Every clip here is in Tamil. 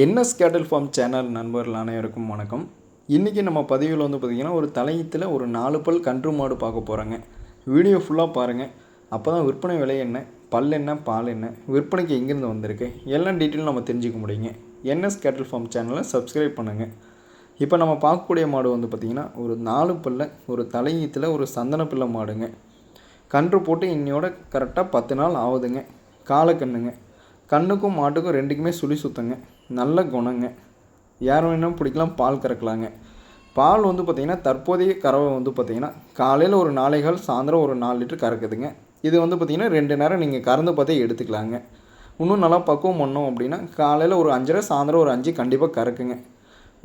என்எஸ் கேட்டல் ஃபார்ம் சேனல் நண்பர்கள் அனைவருக்கும் வணக்கம். இன்றைக்கி நம்ம பதிவில் வந்து பார்த்திங்கன்னா ஒரு தலையத்தில் ஒரு நாலு பல் கன்று மாடு பார்க்க போகிறாங்க வீடியோ ஃபுல்லாக பாருங்கள் அப்போ தான் விற்பனை விலை என்ன பல் என்ன பால் என்ன விற்பனைக்கு எங்கேருந்து வந்திருக்கு எல்லாம் டீட்டெயிலும் நம்ம தெரிஞ்சுக்க முடியுங்க. என்எஸ் கேட்டல் ஃபார்ம் சேனலை சப்ஸ்கிரைப் பண்ணுங்கள் இப்போ நம்ம பார்க்கக்கூடிய மாடு வந்து பார்த்திங்கன்னா ஒரு நாலு பல்ல ஒரு தலையீத்தில் ஒரு சந்தன பிள்ளை மாடுங்க. கன்று போட்டு இன்னையோட கரெக்டாக பத்து நாள் ஆகுதுங்க. காலக்கண்ணுங்க. கண்ணுக்கும் மாட்டுக்கும் ரெண்டுக்குமே சுழி சுத்தங்க. நல்ல குணங்க. யார் வேணாலும் பிடிக்கலாம் பால் கறக்கலாங்க. பால் வந்து பார்த்திங்கன்னா தற்போதைய கறவை வந்து பார்த்திங்கன்னா காலையில் ஒரு நாளைகள் சாயந்தரம் ஒரு நாலு லிட்டர் கறக்குதுங்க. இது வந்து பார்த்திங்கன்னா ரெண்டு நேரம் நீங்கள் கறந்து பார்த்தே எடுத்துக்கலாங்க. இன்னும் நல்லா பக்குவம் பண்ணோம் அப்படின்னா காலையில் ஒரு அஞ்சரை சாயந்தரம் ஒரு அஞ்சு கண்டிப்பாக கறக்குங்க.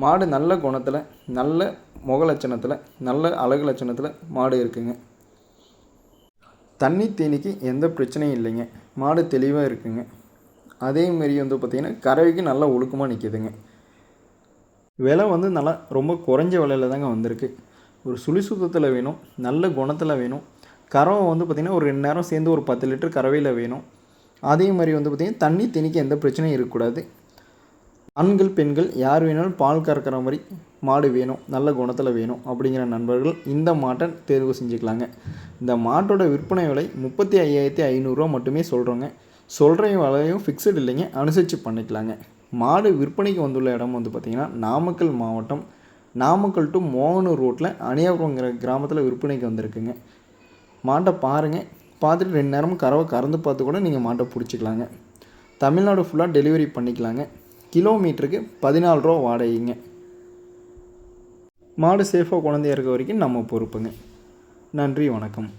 மாடு நல்ல குணத்தில் நல்ல முக லட்சணத்தில் நல்ல அழகு லட்சணத்தில் மாடு இருக்குங்க. தண்ணி தீனிக்கு எந்த பிரச்சனையும் இல்லைங்க. மாடு தெளிவாக இருக்குங்க. அதேமாரி வந்து பார்த்திங்கன்னா கறவைக்கு நல்லா ஒழுக்கமாக நிற்கிதுங்க விலை வந்து நல்லா ரொம்ப குறைஞ்ச விலையில் தாங்க வந்திருக்கு. ஒரு சுழி சுத்தத்தில் வேணும் நல்ல குணத்தில் வேணும். கறவை வந்து பார்த்திங்கன்னா ஒரு ரெண்டு நேரம் சேர்ந்து ஒரு பத்து லிட்டர் கறவையில் வேணும். அதே மாதிரி வந்து பார்த்திங்கன்னா தண்ணி திணிக்க எந்த பிரச்சனையும் இருக்கக்கூடாது. ஆண்கள் பெண்கள் யார் வேணாலும் பால் கறக்கிற மாதிரி மாடு வேணும் நல்ல குணத்தில் வேணும் அப்படிங்கிற நண்பர்கள் இந்த மாட்டை தேர்வு செஞ்சுக்கலாங்க. இந்த மாட்டோட விற்பனை விலை முப்பத்தி ஐயாயிரத்தி ஐநூறுரூவா மட்டுமே சொல்கிறோங்க சொல்கிற விலையும் ஃபிக்ஸட் இல்லைங்க அனுசரித்து பண்ணிக்கலாங்க. மாடு விற்பனைக்கு வந்துள்ள இடம் வந்து பார்த்திங்கன்னா நாமக்கல் மாவட்டம் நாமக்கல் டு மோகனூர் ரோட்டில் அணியாபுரங்கிற கிராமத்தில் விற்பனைக்கு வந்திருக்குங்க. மாட்டை பாருங்கள் பார்த்துட்டு ரெண்டு நேரமும் கறவை கறந்து பார்த்து கூட நீங்கள் மாட்டை பிடிச்சிக்கலாங்க. தமிழ்நாடு ஃபுல்லாக டெலிவரி பண்ணிக்கலாங்க. கிலோமீட்டருக்கு பதினாலு ரூபா வாடகைங்க. மாடு சேஃபாக குழந்தைய இருக்க வரைக்கும் நம்ம பொறுப்புங்க. நன்றி வணக்கம்.